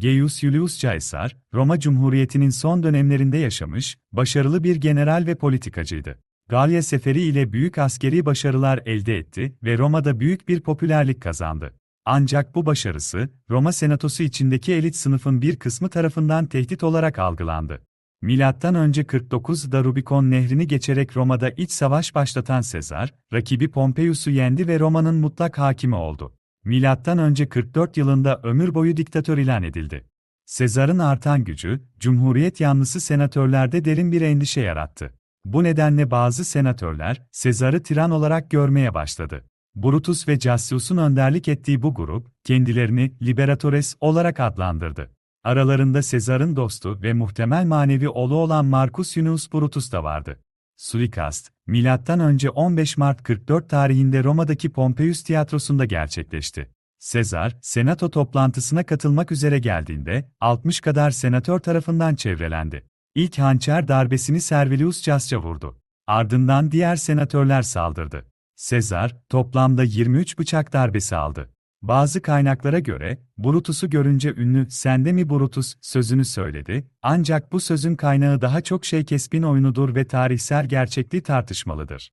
Gaius Julius Caesar, Roma Cumhuriyeti'nin son dönemlerinde yaşamış, başarılı bir general ve politikacıydı. Galya seferi ile büyük askeri başarılar elde etti ve Roma'da büyük bir popülerlik kazandı. Ancak bu başarısı, Roma senatosu içindeki elit sınıfın bir kısmı tarafından tehdit olarak algılandı. Milattan önce 49'da Rubikon nehrini geçerek Roma'da iç savaş başlatan Sezar, rakibi Pompeius'u yendi ve Roma'nın mutlak hakimi oldu. Milattan önce 44 yılında ömür boyu diktatör ilan edildi. Sezar'ın artan gücü, Cumhuriyet yanlısı senatörlerde derin bir endişe yarattı. Bu nedenle bazı senatörler, Sezar'ı tiran olarak görmeye başladı. Brutus ve Cassius'un önderlik ettiği bu grup, kendilerini liberatores olarak adlandırdı. Aralarında Sezar'ın dostu ve muhtemel manevi oğlu olan Marcus Junius Brutus da vardı. Suikast, önce 15 Mart 44 tarihinde Roma'daki Pompeius tiyatrosunda gerçekleşti. Sezar, senato toplantısına katılmak üzere geldiğinde, 60 kadar senatör tarafından çevrelendi. İlk hançer darbesini Servilius Casca vurdu. Ardından diğer senatörler saldırdı. Sezar, toplamda 23 bıçak darbesi aldı. Bazı kaynaklara göre, Brutus'u görünce ünlü "Sende mi Brutus?" sözünü söyledi, ancak bu sözün kaynağı daha çok Shakespeare'in oyunudur ve tarihsel gerçekliği tartışmalıdır.